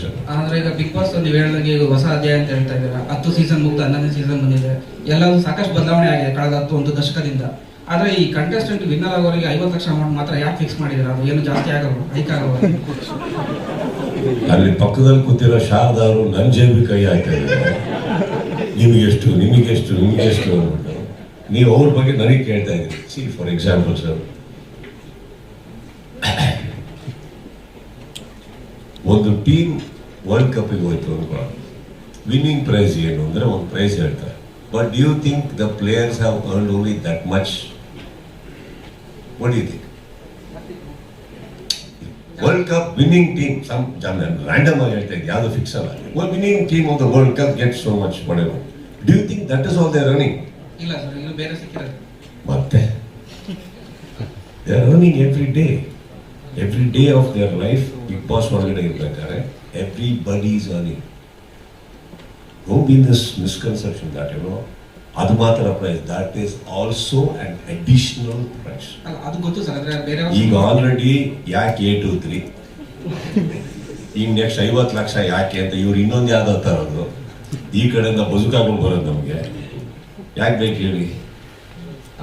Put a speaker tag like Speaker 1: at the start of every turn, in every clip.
Speaker 1: Question
Speaker 2: ಅಂದ್ರೆ ಈಗ big boss ನೀವು ಹೇಳಿದಂಗೆ ಈಗ ಹೊಸ ಅಧ್ಯಾಯ ಅಂತ ಹೇಳ್ತಾ ಇದ್ದೀರಾ. ಹತ್ತು ಸೀಸನ್ ಮುಗ್ದು ಹನ್ನೊಂದನೇ ಸೀಸನ್ ಬಂದಿದೆ. ಎಲ್ಲವೂ ಸಾಕಷ್ಟು ಬದಲಾವಣೆ ಆಗಿದೆ ಕಳೆದ ಹತ್ತು ಒಂದು ದಶಕದಿಂದ. ಆದ್ರೆ ಈ ಕಂಟೆಸ್ಟೆಂಟ್ ವಿನ್ನರ್ ಆಗೋರಿಗೆ ಐವತ್ತು ಲಕ್ಷ ಅಮೌಂಟ್ ಮಾತ್ರ ಯಾಕೆ ಫಿಕ್ಸ್ ಮಾಡಿದ್ರೆ? ಅದು ಏನು ಜಾಸ್ತಿ ಆಗಲ್ವ? ಹೈಕ್
Speaker 1: ಅಲ್ಲಿ ಪಕ್ಕದಲ್ಲಿ ಕೂತಿರೋ ಶಾರದಾ ಅವರು ನನ್ನ ಜೇಬಿ ಕೈ ಹಾಕ್ತಾ ಇದ್ದಾರೆ. ನಿಮಗೆಷ್ಟು ನಿಮಗೆಷ್ಟು ನಿಮಗೆಷ್ಟು ಅಂದ್ಬಿಟ್ಟು. ನೀವು ಅವ್ರ ಬಗ್ಗೆ ನನಗೆ ಕೇಳ್ತಾ ಇದ್ದೀರಿ. ಸಿ ಫಾರ್ ಎಕ್ಸಾಂಪಲ್ ಸರ್ ಒಂದು ಟೀಮ್ ವರ್ಲ್ಡ್ ಕಪ್ಪಿಗೆ ಹೋಯ್ತು ಅನ್ಕೊಳ್ಳ ವಿನ್ನಿಂಗ್ ಪ್ರೈಸ್ ಏನು ಅಂದರೆ ಒಂದು ಪ್ರೈಸ್ ಹೇಳ್ತಾರೆ. But you think the players have earn only that much what you think world cup winning team some random ಆಗಿ ಹೇಳ್ತಾ ಇದ್ದೆ ಯಾವುದು ಫಿಕ್ಸ್ ಅಲ್ಲ. Winning team of the world cup get so much whatever. Do think that is all they running
Speaker 2: ಇಲ್ಲ sir ಬೇರೆ ಸಿಕ್ಕಿರೋದು
Speaker 1: ಮತ್ತೆ? They are running every day every day of their life Bigg Boss ಒಳಗಡೆ ಇರ್ಬೇಕಾದ್ರೆ everybody is earning don't be this misconception that you know ಅದು ಮಾತ್ರ price that is also and additional price
Speaker 2: ಅಲ್ಲ ಅದು ಗೊತ್ತು ಸರ್ ಅಂದ್ರೆ ಬೇರೆ
Speaker 1: ಈಗ ಆಲ್ರೆಡಿ ಯಾಕೆ ಏ ಟು ತ್ರೀ ಈಗ ನೆಕ್ಸ್ಟ್ ಐವತ್ತು ಲಕ್ಷ ಯಾಕೆ ಅಂತ ಇವ್ರು ಇನ್ನೊಂದು ಯಾವ್ದೋ ತರೋದು ಈ ಕಡೆಯಿಂದ ಬದುಕಾಕೊಂಡು ಬರೋದು ನಮಗೆ ಯಾಕೆ ಬೇಕು ಹೇಳಿ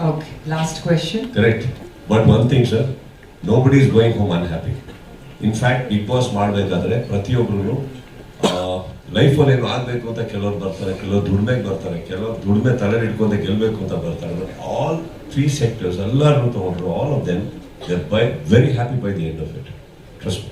Speaker 3: okay last question
Speaker 1: correct but one thing sir nobody is going home unhappy in fact Big Boss ಮಾಡಬೇಕಾದ್ರೆ ಪ್ರತಿಯೊಬ್ಬರು ಲೈಫಲ್ಲಿ ಏನು ಆಗಬೇಕು ಅಂತ ಕೆಲವ್ರು ಬರ್ತಾರೆ, ಕೆಲವರು ದುಡಿಮೆಗೆ ಬರ್ತಾರೆ, ಕೆಲವರು ದುಡಿಮೆ ತಲೆ ಇಟ್ಕೊಂತ ಗೆಲ್ಲಬೇಕು ಅಂತ ಬರ್ತಾರೆ. ಆಲ್ ತ್ರೀ ಸೆಕ್ಟರ್ಸ್ ಎಲ್ಲರೂ ತೊಗೊಂಡ್ರು all of then they by very happy by the end of it trust